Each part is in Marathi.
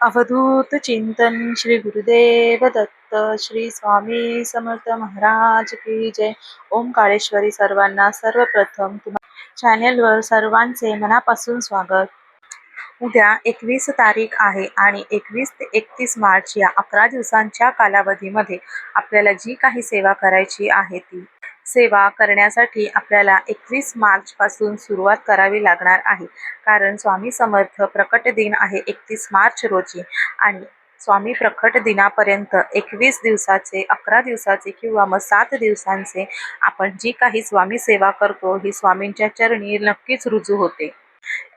अवधूत चिंतन श्री गुरुदेव दत्त श्री स्वामी समर्थ महाराज की जय. ओंकारेश्वरी सर्वांना सर्वप्रथम तुम्हा चॅनेलवर सर्वांचे मनापासून स्वागत. उद्या एकवीस तारीख आहे आणि एकवीस ते एकतीस मार्च या अकरा दिवसांच्या कालावधीमध्ये आपल्याला जी काही सेवा करायची आहे ती सेवा करण्यासाठी आपल्याला एकवीस मार्चपासून सुरुवात करावी लागणार आहे. कारण स्वामी समर्थ प्रकट दिन आहे एकतीस मार्च रोजी आणि स्वामी प्रकट दिनापर्यंत एकवीस दिवसाचे अकरा दिवसाचे किंवा मग सात दिवसांचे आपण जी काही स्वामी सेवा करतो ही स्वामींच्या चरणी नक्कीच रुजू होते.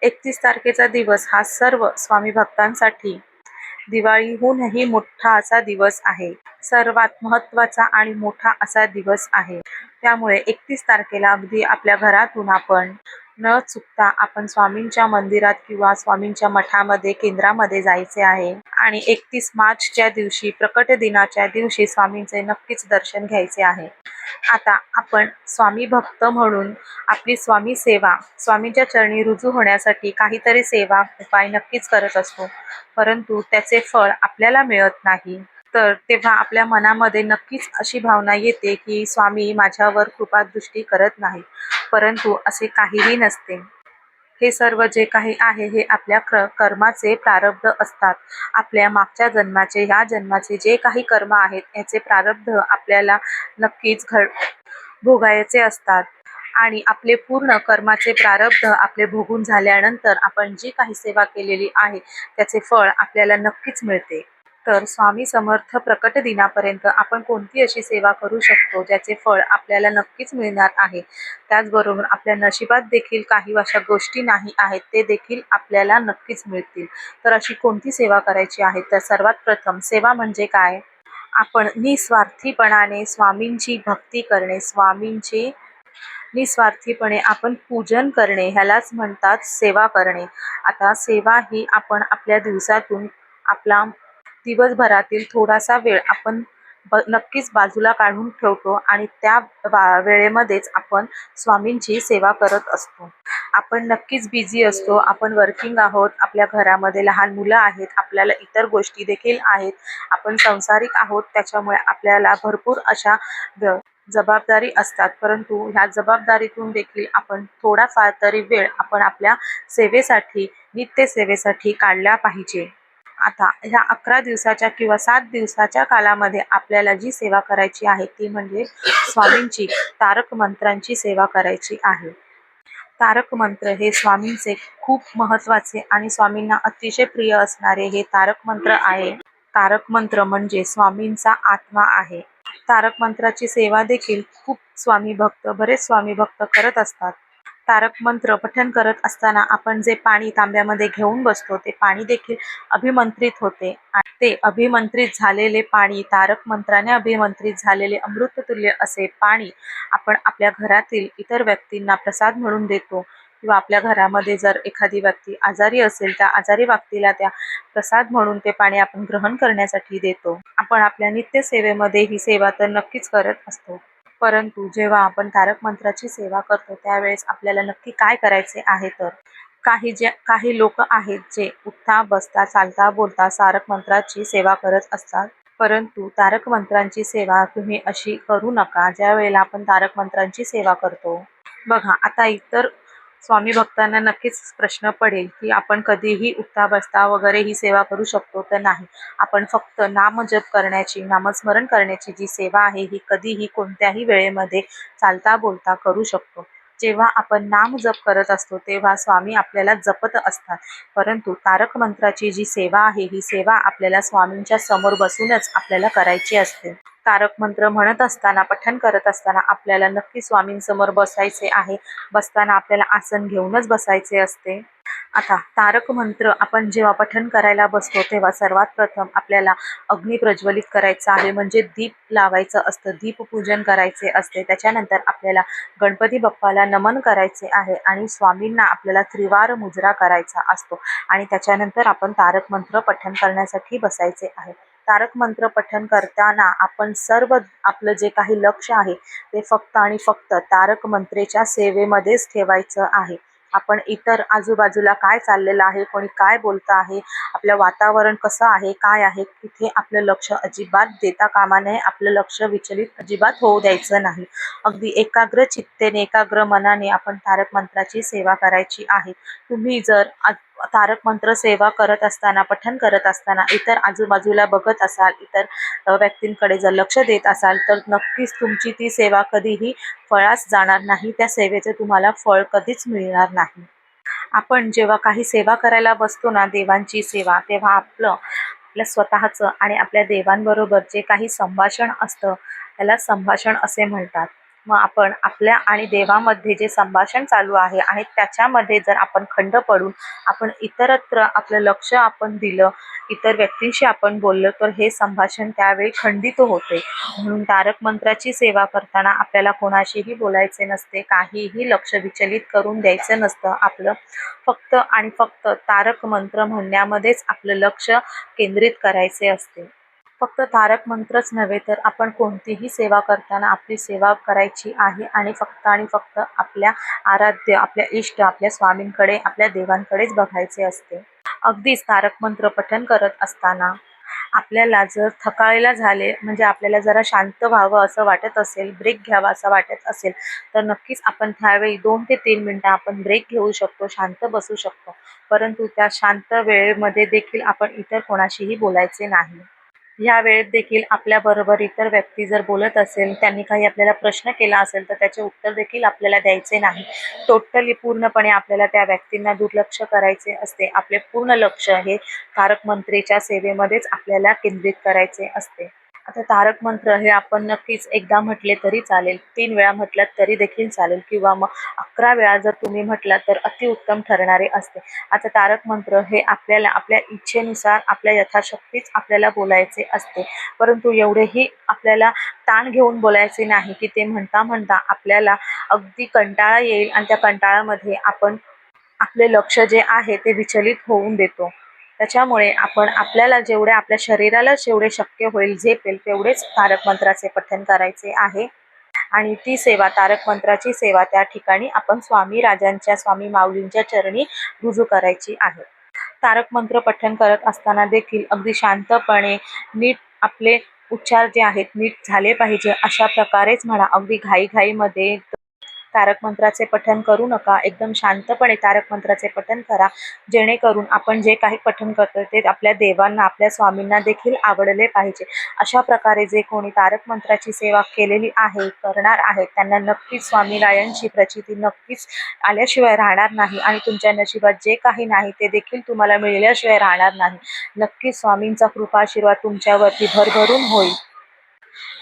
एकतीस तारखेचा दिवस हा सर्व स्वामी भक्तांसाठी दिवाळीहूनही मोठा असा दिवस आहे. सर्वात महत्त्वाचा आणि मोठा असा दिवस आहे. त्यामुळे एकतीस तारखेला अगदी आपल्या घरातून आपण न चुकता आपण स्वामींच्या मंदिरात किंवा स्वामींच्या मठामध्ये केंद्रामध्ये जायचे आहे. आणि एकतीस मार्चच्या दिवशी प्रकट दिनाच्या दिवशी स्वामींचे नक्कीच दर्शन घ्यायचे आहे. आता आपण स्वामी भक्त म्हणून आपली स्वामी सेवा स्वामींच्या चरणी रुजू होण्यासाठी काहीतरी सेवा उपाय नक्कीच करत असतो. परंतु त्याचे फळ आपल्याला मिळत नाही. तर तेव्हा आपल्या मनामध्ये नक्कीच अशी भावना येते की स्वामी माझ्यावर कृपादृष्टी करत नाही परंतु असे काहीही नसते. हे सर्व जे काही आहे हे आपल्या क्र कर्माचे प्रारब्ध असतात. आपल्या मागच्या जन्माचे ह्या जन्माचे जे काही कर्म आहेत याचे प्रारब्ध आपल्याला नक्कीच घड भोगायचे असतात. आणि आपले पूर्ण कर्माचे प्रारब्ध आपले भोगून झाल्यानंतर आपण जी काही सेवा केलेली आहे त्याचे फळ आपल्याला नक्कीच मिळते. तर स्वामी समर्थ प्रकट दिनापर्यंत आपण कोणती अशी सेवा करू शकतो? ज्याचे फळ आपल्याला नक्कीच मिळणार आहे. त्याचबरोबर आपल्या नशिबात देखील काही अशा गोष्टी नाही आहेत ते देखील आपल्याला नक्कीच मिळतील. तर अशी कोणती सेवा करायची आहे? तर सर्वात प्रथम सेवा म्हणजे काय? आपण निस्वार्थीपणाने स्वामींची भक्ती करणे स्वामींचे निस्वार्थीपणे आपण पूजन करणे ह्यालाच म्हणतात सेवा करणे. आता सेवा ही आपण आपल्या दिवसातून आपला दिवसभरातील थोडासा वेळ आपण ब नक्कीच बाजूला काढून ठेवतो आणि त्या वा वेळेमध्येच आपण स्वामींची सेवा करत असतो. आपण नक्कीच बिझी असतो आपण वर्किंग आहोत आपल्या घरामध्ये लहान मुलं आहेत आपल्याला इतर गोष्टी देखील आहेत आपण संसारिक आहोत त्याच्यामुळे आपल्याला भरपूर अशा जबाबदारी असतात. परंतु ह्या जबाबदारीतून देखील आपण थोडाफार तरी वेळ आपण आपल्या सेवेसाठी नित्य सेवेसाठी काढला पाहिजे. आता ह्या अकरा दिवसाच्या किंवा सात दिवसाच्या कालामध्ये आपल्याला जी सेवा करायची आहे ती म्हणजे स्वामींची तारक मंत्रांची सेवा करायची आहे. तारक मंत्र हे स्वामींचे खूप महत्त्वाचे आणि स्वामींना अतिशय प्रिय असणारे हे तारक मंत्र आहे. तारक मंत्र म्हणजे स्वामींचा आत्मा आहे. तारक मंत्राची सेवा देखील खूप स्वामी भक्त बरेच स्वामी भक्त करत असतात. तारक मंत्र पठण करत असताना आपण जे पाणी तांब्यामध्ये घेऊन बसतो ते पाणी देखील अभिमंत्रित होते. आणि ते अभिमंत्रित झालेले पाणी तारक मंत्राने अभिमंत्रित झालेले अमृततुल्य असे पाणी आपण आपल्या घरातील इतर व्यक्तींना प्रसाद म्हणून देतो. किंवा आपल्या घरामध्ये जर एखादी व्यक्ती आजारी असेल त्या आजारी व्यक्तीला त्या प्रसाद म्हणून ते पाणी आपण ग्रहण करण्यासाठी देतो. आपण आपल्या नित्यसेवेमध्ये ही सेवा तर नक्कीच करत असतो. परंतु जेव्हा आपण तारक मंत्राची सेवा करतो त्यावेळेस आपल्याला नक्की काय करायचे आहे तर? काही जे काही लोक आहेत जे उठता बसता चालता बोलता तारक मंत्राची सेवा करत असतात. परंतु तारक मंत्रांची सेवा तुम्ही अशी करू नका ज्या वेळेला आपण तारक मंत्रांची सेवा करतो. बघा आता इतर स्वामी भक्तांना नक्कीच प्रश्न पडेल की आपण कधीही उठता बसता वगैरे ही सेवा करू शकतो तर नाही. आपण फक्त नामजप करण्याची नामस्मरण करण्याची जी सेवा आहे ही कधीही कोणत्याही वेळेमध्ये चालता बोलता करू शकतो. जेव्हा आपण नाम जप करत असतो तेव्हा स्वामी आपल्याला जपत असतात. परंतु तारक मंत्राची जी सेवा आहे ही सेवा आपल्याला स्वामींच्या समोर बसूनच आपल्याला करायची असते. तारक मंत्र म्हणत असताना पठण करत असताना आपल्याला नक्की स्वामींसमोर बसायचे आहे. बसताना आपल्याला आसन घेऊनच बसायचे असते. आता तारक मंत्र आपण जेव्हा पठण करायला बसतो तेव्हा सर्वात प्रथम आपल्याला अग्नी प्रज्वलित करायचा आहे. म्हणजे दीप लावायचं असतं दीपपूजन करायचे असते. त्याच्यानंतर आपल्याला गणपती बाप्पाला नमन करायचे आहे आणि स्वामींना आपल्याला त्रिवार मुजरा करायचा असतो. आणि त्याच्यानंतर आपण तारक मंत्र पठण करण्यासाठी बसायचे आहे. तारक मंत्र पठण करताना आपण सर्व आपलं जे काही लक्ष आहे ते फक्त आणि फक्त तारक मंत्रेच्या सेवेमध्येच ठेवायचं आहे. आपण इतर आजूबाजूला काय चाललेलं आहे कोणी काय बोलतं आहे आपलं वातावरण कसं आहे काय आहे तिथे आपलं लक्ष अजिबात देता कामा नये आपलं लक्ष विचलित अजिबात होऊ द्यायचं नाही. अगदी एकाग्र चित्तेने एकाग्र मनाने आपण तारक मंत्राची सेवा करायची आहे. तुम्ही जर तारक मंत्र सेवा करत असताना पठण करत असताना इतर आजूबाजूला बघत असाल इतर व्यक्तींकडे जर लक्ष देत असाल तर नक्कीच तुमची ती सेवा कधीही फळास जाणार नाही. त्या सेवेचे तुम्हाला फळ कधीच मिळणार नाही. आपण जेव्हा काही सेवा करायला बसतो ना देवांची सेवा तेव्हा आपलं आपल्या स्वतःचं आणि आपल्या देवांबरोबर जे काही संभाषण असतं त्याला संभाषण असे म्हणतात. मग आपण आपल्या आणि देवामध्ये जे संभाषण चालू आहे आणि त्याच्यामध्ये जर आपण खंड पडून आपण इतरत्र आपलं लक्ष आपण दिलं इतर व्यक्तींशी आपण बोललो तर हे संभाषण त्यावेळी खंडित होते. म्हणून तारक मंत्राची सेवा करताना आपल्याला कोणाशीही बोलायचे नसते काहीही लक्ष विचलित करून द्यायचं नसतं. आपलं फक्त आणि फक्त तारक मंत्र म्हणण्यामध्येच आपलं लक्ष केंद्रित करायचे असते. फक्त तारक मंत्रच नव्हे तर आपण कोणतीही सेवा करताना आपली सेवा करायची आहे आणि फक्त आणि फक्त आपल्या आराध्य आपल्या इष्ट आपल्या स्वामींकडे आपल्या देवांकडेच बघायचे असते. अगदीच तारक मंत्र पठन करत असताना आपल्याला जर थकायला झाले म्हणजे आपल्याला जरा शांत व्हावं असं वाटत असेल ब्रेक घ्यावा असं वाटत असेल तर नक्कीच आपण त्यावेळी दोन ते तीन मिनटं आपण ब्रेक घेऊ शकतो शांत बसू शकतो. परंतु त्या शांत वेळेमध्ये देखील आपण इतर कोणाशीही बोलायचे नाही. या वेळेत देखील आपल्याबरोबर इतर व्यक्ती जर बोलत असेल त्यांनी काही आपल्याला प्रश्न केला असेल तर त्याचे उत्तर देखील आपल्याला द्यायचे नाही. टोटली पूर्णपणे आपल्याला त्या व्यक्तींना दुर्लक्ष करायचे असते. आपले पूर्ण लक्ष हे तारक मंत्रेच्या सेवेमध्येच आपल्याला केंद्रित करायचे असते. आता तारक मंत्र हे आपण नक्कीच एकदा म्हटले तरी चालेल. तीन वेळा म्हटलं तरी देखील चालेल. किंवा मग अकरा वेळा जर तुम्ही म्हटलं तर अतिउत्तम ठरणारे असते. आता तारक मंत्र हे आपल्याला आपल्या इच्छेनुसार आपल्या यथाशक्तीच आपल्याला बोलायचे असते. परंतु एवढेही आपल्याला ताण घेऊन बोलायचे नाही की ते म्हणता म्हणता आपल्याला अगदी कंटाळा येईल आणि त्या कंटाळामध्ये आपण आपले लक्ष जे आहे ते विचलित होऊन देतो. त्याच्यामुळे आपण आपल्याला जेवढे आपल्या शरीराला जेवढे शक्य होईल झेपेल तेवढेच तारक मंत्राचे पठण करायचे आहे. आणि ती सेवा तारक मंत्राची सेवा त्या ठिकाणी आपण स्वामी राजांच्या स्वामी माऊलींच्या चरणी रुजू करायची आहे. तारक मंत्र पठण करत असताना देखील अगदी शांतपणे नीट आपले उच्चार जे आहेत नीट झाले पाहिजे अशा प्रकारेच म्हणा अगदी घाईघाईमध्ये तारक मंत्राचे पठण करू नका. एकदम शांतपणे तारक मंत्राचे पठण करा. जेणेकरून आपण जे काही पठण करतो ते आपल्या देवांना आपल्या स्वामींना देखील आवडले पाहिजे. अशा प्रकारे जे कोणी तारक मंत्राची सेवा केलेली आहे करणार आहेत त्यांना नक्कीच स्वामीरायांची प्रचिती नक्कीच आल्याशिवाय राहणार नाही आणि तुमच्या नशिबात जे काही नाही ते देखील तुम्हाला मिळाल्याशिवाय राहणार नाही. नक्कीच स्वामींचा कृपा आशीर्वाद तुमच्यावरती भरभरून होईल.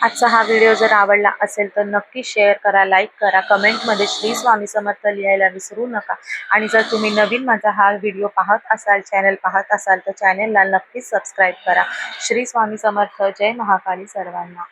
आजचा हा व्हिडिओ जर आवडला असेल तर नक्की शेअर करा लाईक करा. कमेंटमध्ये श्री स्वामी समर्थ लिहायला विसरू नका. आणि जर तुम्ही नवीन माझा हा व्हिडिओ पाहत असाल चॅनल पाहत असाल तर चॅनलला नक्कीच सबस्क्राईब करा. श्री स्वामी समर्थ. जय महाकाली सर्वांना.